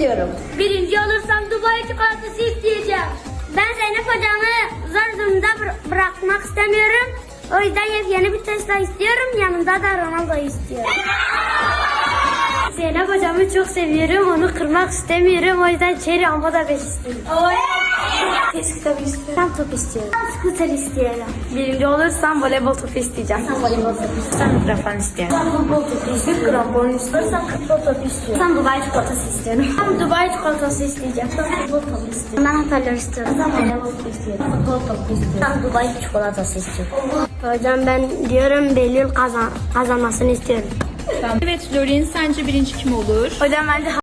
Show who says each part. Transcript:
Speaker 1: istiyorum.
Speaker 2: Birinci olursam Dubai çikolatası isteyeceğim. Ben Zeynep hocamı zor durumda bıra- bırakmak istemiyorum. O yüzden yepyeni bir Tesla istiyorum. Yanında da Ronaldo'yu istiyorum. Hocamı çok seviyorum. Onu kırmak istemiyorum. O yüzden Cherry Amba da 5 istiyorum. Test kitabı istiyorum. Ben top istiyorum. Ben scooter istiyorum.
Speaker 1: Birinci olursam voleybol topu isteyeceğim.
Speaker 2: Ben voleybol topu istiyorum.
Speaker 1: Sen mikrofon istiyorum.
Speaker 2: Ben futbol topu istiyorum. Krampon istiyorum. Ben futbol topu istiyorum. Ben Dubai çikolatası istiyorum. Ben Dubai çikolatası isteyeceğim. Ben futbol topu istiyorum. Ben hoparlör istiyorum. Ben voleybol topu istiyorum. Futbol topu istiyorum. Ben Dubai çikolatası istiyorum. Hocam ben diyorum Belül kazan kazanmasını istiyorum.
Speaker 3: Evet Lorin sence birinci kim olur?
Speaker 1: Hocam bence